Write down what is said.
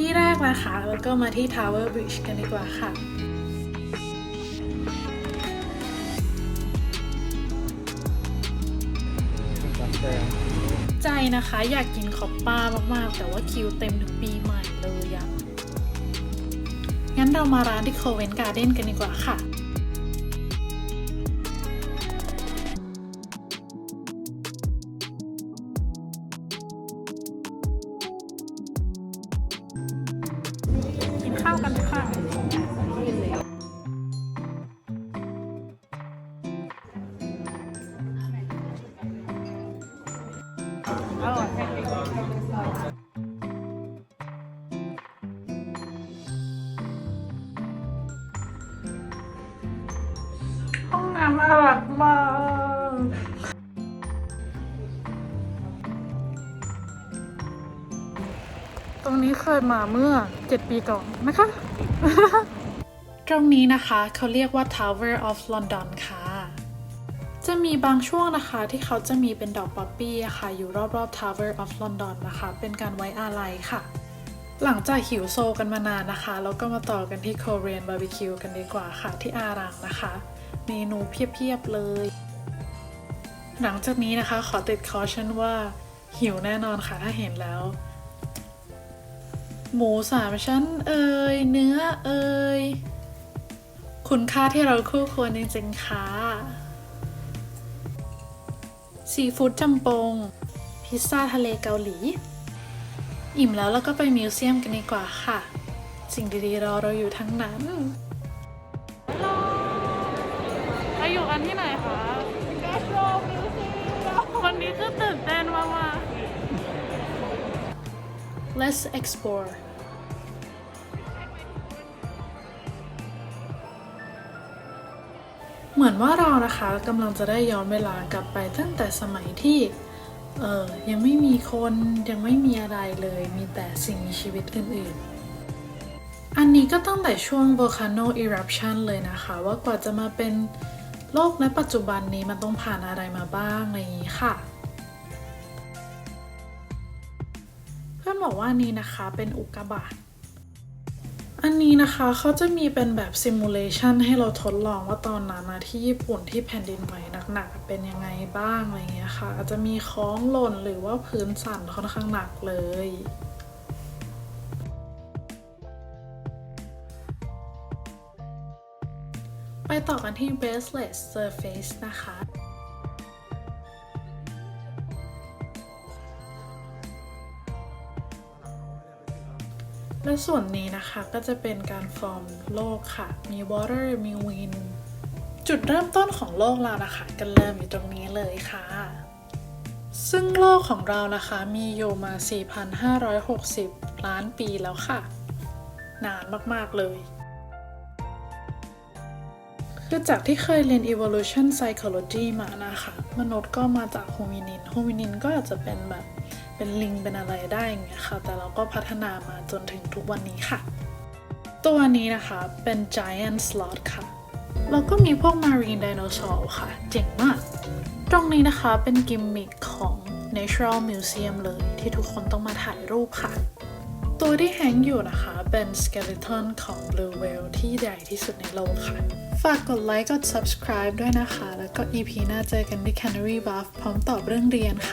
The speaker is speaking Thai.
ที่แรกนะคะ แล้วก็มาที่ Tower Bridge กันดีกว่าค่ะใจนะคะอยากกินคอปป้ามาก ๆ แต่ว่าคิวเต็มถึงปีใหม่เลยอะงั้นเรามาร้านที่โคเวนการ์เด้นกันดีกว่าค่ะ ข้าวกันค่ะห้องน้ำน่ารักมาก รงนี้เคยมาเมื่อ 7 ปีก่อนนะคะ ตรงนี้นะคะเขาเรียกว่า Tower of London ค่ะ จะมีบางช่วงนะคะที่เขาจะมีเป็นดอกป๊อปปี้ค่ะ อยู่รอบๆ Tower of London นะคะ เป็นการไว้อาลัยค่ะหลังจากหิวโซกันมานานนะคะ แล้วก็มาต่อกันที่ Korean Barbecue กันดีกว่าค่ะ ที่อารังนะคะ เมนูเพียบๆเลย หลังจากนี้นะคะขอติดคอชั่นว่า หิวแน่นอนค่ะถ้าเห็นแล้ว หมูสามชั้นเอ่ยเนื้อเอ่ยคุณค่าที่เราคู่ควรจริงๆค่ะซีฟู้ดจำปง พิซซ่าทะเลเกาหลี อิ่มแล้วเราก็ไปมิวเซียมกันดีกว่าค่ะ สิ่งดีๆรอเราอยู่ทั้งนั้นเราอยู่กันที่ไหนคะคน Let's explore เหมือนว่าเรานะคะกำลังจะได้ย้อนเวลากลับไปตั้งแต่สมัยที่เออยังไม่มีคนยังไม่มีอะไรเลย มีแต่สิ่งมีชีวิตอื่นๆ อันนี้ก็ตั้งแต่ช่วง volcano eruption เลยนะคะ ว่ากว่าจะมาเป็นโลกในปัจจุบันนี้มันต้องผ่านอะไรมาบ้างอะไรอย่างนี้ค่ะ บอกว่านี้นะคะเป็นอุกกาบาตอันนี้นะคะเขาจะมีเป็นแบบซิมูเลชันให้เราทดลองว่าตอนนั้นนะที่ญี่ปุ่นที่แผ่นดินไหวหนักๆเป็นยังไงบ้างอะไรเงี้ยค่ะ อาจจะมีค้องหล่นหรือว่าพื้นสั่นค่อนข้างหนักเลยไปต่อกันที่ bracelet surface นะคะ และส่วนนี้นะคะก็จะเป็นการฟอร์มโลกค่ะ มี water มี wind จุดเริ่มต้นของโลกเรานะคะก็เริ่มอยู่ตรงนี้เลยค่ะ ซึ่งโลกของเรานะคะมีอยู่มา 4,560 ล้านปีแล้วค่ะ นานมาก ๆ เลย คือจากที่เคยเรียน evolution psychology มานะคะ มนุษย์ก็มาจากโฮมินิน โฮมินินก็อาจจะเป็นแบบ เป็นลิงเป็นอะไรได้อย่างเงี้ยค่ะ แต่เราก็พัฒนามาจนถึงทุกวันนี้ค่ะ ตัวนี้นะคะเป็น giant sloth ค่ะ แล้วก็มีพวก marine dinosaur ค่ะ เจ๋งมาก ตรงนี้นะคะเป็นกิมมิคของ natural museum เลยที่ทุกคนต้องมาถ่ายรูปค่ะ ตัวที่แฮงอยู่นะคะเป็น skeleton ของ blue whale ที่ใหญ่ที่สุดในโลกค่ะ ฝากกดไลค์กด subscribe ด้วยนะคะ แล้วก็ EP หน้าเจอกันที่ Canary Buff พร้อมตอบเรื่องเรียนค่ะ